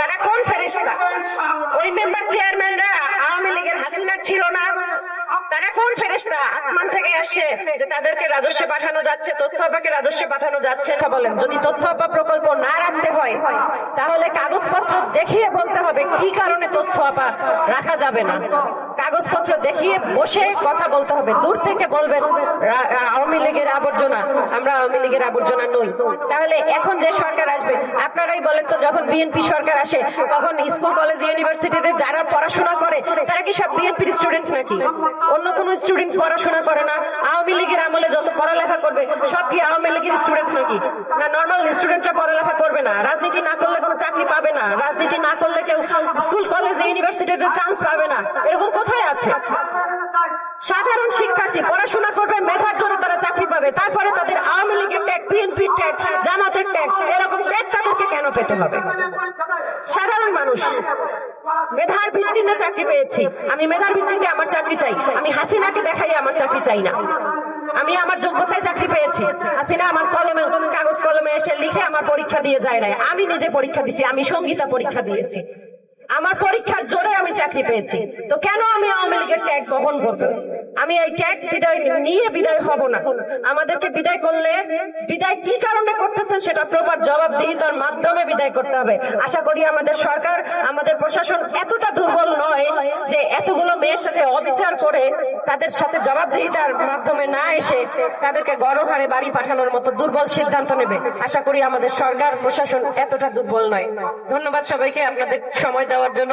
তারা কোন ফেরেস্তা ওই মেম্বার চেয়ারম্যানরা আওয়ামী লীগের হাসিনা ছিল না। তারা কোন ফেরেস্তা আসমান থেকে আসে যে তাদেরকে রাজস্বে পাঠানো যাচ্ছে, তথ্য আপাকে রাজস্বে পাঠানো যাচ্ছে। না বলেন, যদি তথ্য আপা প্রকল্প না রাখতে হয়, তাহলে কাগজপত্র দেখিয়ে বলতে হবে কি কারণে তথ্য আপা রাখা যাবে না। কাগজপত্র দেখিয়ে বসে কথা বলতে হবে। দূর থেকে বলবেন আওয়ামী লীগের আবর্জনা, আমরা আওয়ামী লীগের আবর্জনা নই। তাহলে এখন যে সরকার আসবে, আপনারাই বলেন তো, যখন বিএনপি সরকার আসে, তখন স্কুল, কলেজ, ইউনিভার্সিটিতে যারা পড়াশোনা করে, তারা কি সব বিএনপির স্টুডেন্ট নাকি? অন্য কোন স্টুডেন্ট পড়াশোনা করে না? আওয়ামী লীগের আমলে যত পড়ালেখা করবে, সব কি আওয়ামী লীগের স্টুডেন্ট নাকি? না নর্মাল স্টুডেন্টরা পড়ালেখা করবে না। রাজনীতি না করলে কোনো চাকরি পাবে না। রাজনীতি না করলে কেউ স্কুল, কলেজ, ইউনিভার্সিটিতে চান্স পাবে না। এরকম কোথায় আছে। সাধারণ শিক্ষার্থী পড়াশোনা করবে, মেধার জন্য তারা চাকরি পাবে, তারপরে তাদের আওয়ামী লীগের ট্যাগ বিএনপি ট্যাগ জামাতের ট্যাগ এরকম ট্যাগ তাদেরকে কেন পেতে হবে? সাধারণ মানুষ, মেধার ভিত্তিতে চাকরি পেয়েছি? আমি মেধার ভিত্তিতে আমার চাকরি চাই। আমি হাসিনাকে দেখাই আমার চাকরি চাই না। আমি আমার যোগ্যতায় চাকরি পেয়েছি। হাসিনা আমার কলমে, কাগজ কলমে এসে লিখে আমার পরীক্ষা দিয়ে যায় নাই। আমি নিজে পরীক্ষা দিছি, আমি সঙ্গীতা পরীক্ষা দিয়েছি। আমার পরীক্ষার জোরে আমি চাকরি পেয়েছি। তো কেন আমি আওয়ামী লীগের ট্যাগ বহন করব? আমি এই ট্যাগ বিদায় নিয়ে বিদায় হব না। আমাদেরকে বিদায় করলে বিদায় কি কারণে করতেছেন সেটা প্রপার জবাবদিহিতার মাধ্যমে বিদায় করতে হবে। আশা করি আমাদের সরকার, আমাদের প্রশাসন এতটা দুর্বল নয় যে এতগুলো মেয়ের সাথে অবিচার করে তাদের সাথে জবাবদিহিতার মাধ্যমে না এসে তাদেরকে গণহারে বাড়ি পাঠানোর মতো দুর্বল সিদ্ধান্ত নেবে। আশা করি আমাদের সরকার, প্রশাসন এতটা দুর্বল নয়। ধন্যবাদ সবাইকে আপনাদের সময় দেওয়ার জন্য।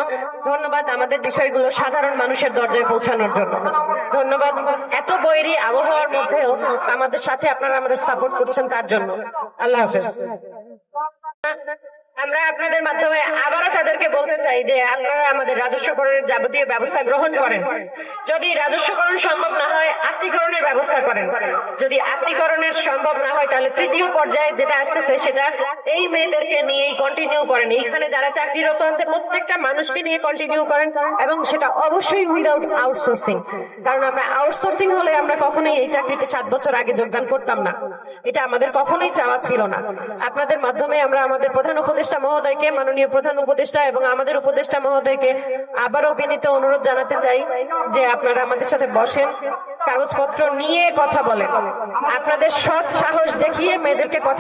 ধন্যবাদ আমাদের বিষয়গুলো সাধারণ মানুষের দরজায় পৌঁছানোর জন্য। ধন্যবাদ। এত বৈরী আবহাওয়ার মধ্যেও আমাদের সাথে আপনারা আমাদের সাপোর্ট করছেন তার জন্য? আল্লাহ হাফেজ। আমরা আপনাদের মাধ্যমে আবারও তাদেরকে বলতে চাই যে আপনারা আমাদের রাজস্বকরণের যাবতীয় ব্যবস্থা গ্রহণ করেন। যদি রাজস্বকরণ সম্ভব না ব্যবস্থা করেন। যদি আত্মীকরণের সম্ভব না হয়, তাহলে তৃতীয় পর্যায়ে যেটা আসতেছে সেটা এই মেয়েদেরকে নিয়েই কন্টিনিউ করেন। এইখানে যারা চাকরিরত আছে, প্রত্যেকটা মানুষকে নিয়ে কন্টিনিউ করেন এবং সেটা অবশ্যই উইদাউট আউটসোর্সিং কারণ আমরা আউটসোর্সিং হলে আমরা কখনোই এই চাকরিতে সাত বছর আগে যোগদান করতাম না। এটা আমাদের কখনোই চাওয়া ছিল না। আপনাদের মাধ্যমে আমরা আমাদের প্রধান উপদেষ্টা মহোদয়কে, মাননীয় প্রধান উপদেষ্টা এবং আমাদের উপদেষ্টা মহোদয়কে আবারও বিনীত অনুরোধ জানাতে চাই যে আপনারা আমাদের সাথে বসেন। কাগজপত্র নিয়ে কথা বলেন। আপনাদের সৎ সাহস দেখিয়ে মেয়েদেরকে কথা